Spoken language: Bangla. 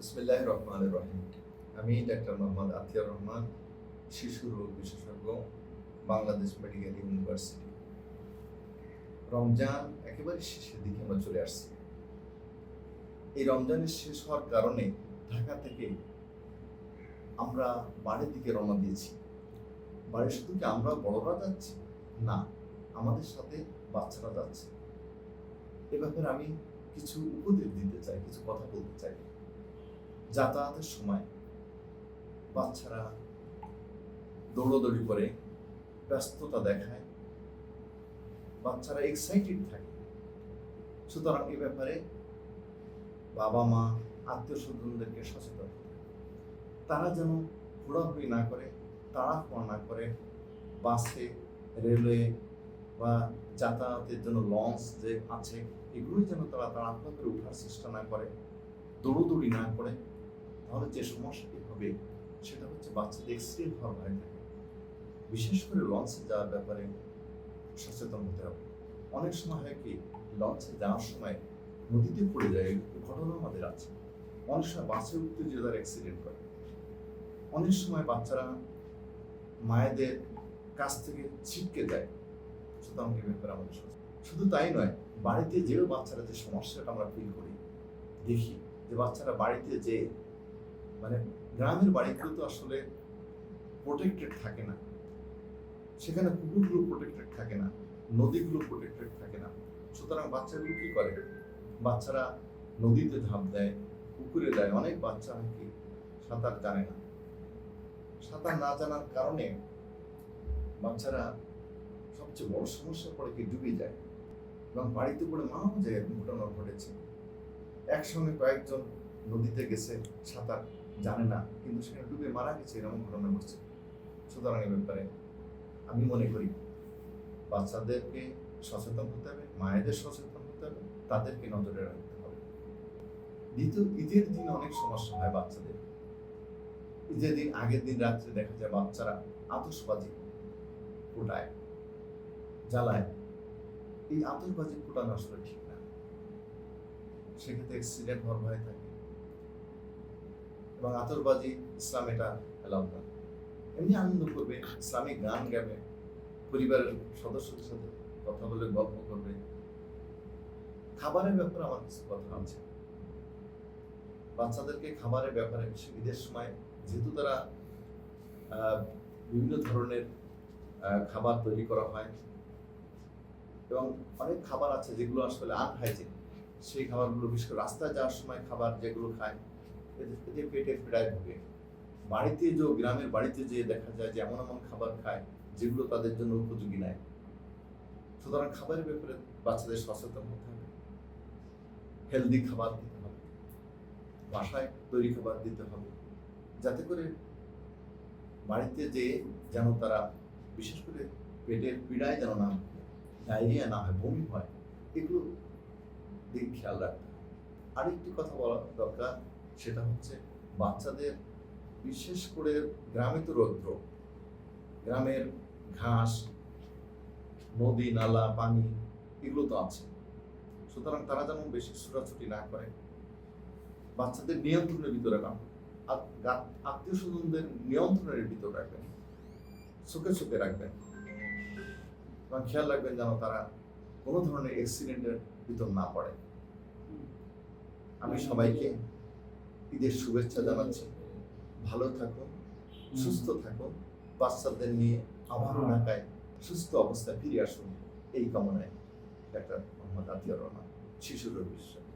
বিসমিল্লাহ রহমান রহিম। আমি ডাক্তার মোহাম্মদ আতিয়ার রহমান, শিশু রোগ বিশেষজ্ঞ, বাংলাদেশ মেডিকেল ইউনিভার্সিটি। রমজান একেবারে শেষের দিকে আমরা চলে আসছি। এই রমজানের শেষ হওয়ার কারণে ঢাকা থেকে আমরা বাড়ির দিকে রওনা দিয়েছি। বাড়ির শুধু কি আমরা বড়রা যাচ্ছি? না, আমাদের সাথে বাচ্চারা যাচ্ছে। এ ব্যাপারে আমি কিছু উপদেশ দিতে চাই, কিছু কথা বলতে চাই। যাতায়াতের সময় বাচ্চারা দৌড়দৌড়ি করে ব্যস্ততা দেখায়, বাচ্চারা এক্সাইটেড থাকে। সুতরাং এ ব্যাপারে বাবা মা, আত্মীয় স্বজনদেরকে সচেতন তারা যেন ঘোরাঘুরি না করে, তাড়াহুড়া না করে বাসে, রেলওয়ে বা যাতায়াতের জন্য লঞ্চ যে আছে, এগুলোই যেন তারা তাড়াহুড়া করে ওঠার চেষ্টা না করে, দৌড়দৌড়ি না করে তাহলে যে সমস্যাটি হবে সেটা হচ্ছে বাচ্চাদের এক্সিডেন্ট হওয়ার ভয় থাকে। বিশেষ করে লঞ্চে যাওয়ার ব্যাপারে সচেতন হতে হবে। অনেক সময় হয় কি লঞ্চে যাওয়ার সময় নদীতে পড়ে যায় ঘটনা আমাদের আছে। অনেক সময় বাসে উঠতে যে তারা অ্যাক্সিডেন্ট করে অনেক সময় বাচ্চারা মায়েদের কাছ থেকে ছিটকে যায়। সুতরাং এই ব্যাপারে আমাদের শুধু তাই নয়, বাড়িতে যেও বাচ্চারা যে সমস্যাটা আমরা ফিল করি, দেখি যে বাচ্চারা বাড়িতে যে মানে গ্রামের বাড়িগুলো তো আসলে প্রোটেক্টেড থাকে না। সেখানে পুকুরগুলো প্রোটেক্টেড থাকে না, নদীগুলো প্রোটেক্টেড থাকে না। সুতরাং বাচ্চাগুলো কি করে? বাচ্চারা নদীতে ঝাঁপ দেয়, পুকুরে দেয় অনেক বাচ্চা হয় কি? সাঁতার জানে না। সাঁতার না জানার কারণে বাচ্চারা সবচেয়ে বড় সমস্যা পড়ে কি? ডুবে যায়। এবং বাড়িতে পড়ে মাও যায় ঘটনা ঘটেছে। একসঙ্গে কয়েকজন নদীতে গেছে সাঁতার জানে না, কিন্তু সেখানে ডুবে মারা গেছে, এরকম ঘটনা ঘটছে। সুতরাং এই ব্যাপারে আমি মনে করি, বাচ্চাদেরকে সচেতন হতে হবে, মায়েদের সচেতন হতে হবে, তাদেরকে নজরে রাখতে হবে। দ্বিতীয়, ঈদের দিন অনেক সমস্যা হয় বাচ্চাদের। ঈদের দিন, আগের দিন রাত্রে দেখা যায় বাচ্চারা আতসবাজি ফোটায়, জ্বালায়। এই আতসবাজি ফোটানো আসলে ঠিক না। সেক্ষেত্রে অ্যাক্সিডেন্ট হওয়ার ভয় থাকে। এবং আতরবাজি ইসলাম এটা এলাও না এমনি আনন্দ করবে, ইসলামিক গান গাবে, পরিবারের সদস্যদের সাথে কথা বলে গল্প করবে। খাবারের ব্যাপারে আমার কিছু কথা আছে। বাচ্চাদেরকে খাবারের ব্যাপারে বিশেষ ঈদের সময় যেহেতু তারা বিভিন্ন ধরনের খাবার তৈরি করা হয় এবং অনেক খাবার আছে যেগুলো আসলে আনহাইজিন সেই খাবারগুলো, বিশেষ করে রাস্তায় যাওয়ার সময় খাবার যেগুলো খায় এতে পেটের পীড়ায় ভোগে। বাড়িতে যে গ্রামের বাড়িতে যে দেখা যায় যে এমন এমন খাবার খায় যেগুলো তাদের জন্য উপযোগী নয় সুতরাং খাবারের ব্যাপারে বাচ্চাদের সচেতন হতে হবে। হেলদি খাবার দিতে হবে। বাসায় তৈরি খাবার দিতে হবে। যাতে করে বাড়িতে যে যেন তারা বিশেষ করে পেটের পীড়ায় যেন না ডায়রিয়া না হয়, বমি হয়, এগুলো দিক খেয়াল রাখতে হবে। আরেকটি কথা বলা দরকার সেটা হচ্ছে বাচ্চাদের, বিশেষ করে গ্রামে তো রৌদ্র। গ্রামের ঘাস, নদী, নালা, পানি, এগুলো তো আছে। সুতরাং তারা যেন বেশি ছোটাছুটি না করে। বাচ্চাদের নিয়ন্ত্রণের ভিতরে রাখা আত্মীয় স্বজনদের নিয়ন্ত্রণের ভিতরে রাখবেন। চোখে চোখে রাখবেন। এবং খেয়াল রাখবেন যেন তারা কোনো ধরনের অ্যাক্সিডেন্টের ভিতর না পড়ে। আমি সবাইকে ঈদের শুভেচ্ছা জানাচ্ছি। ভালো থাকো সুস্থ থাকো বাচ্চাদের নিয়ে আবারও ঢাকায় সুস্থ অবস্থায় ফিরে আসুন। এই কামনায় ডাক্তার মোহাম্মদ আতিয়ার রহমান শিশু রোগ বিশেষজ্ঞ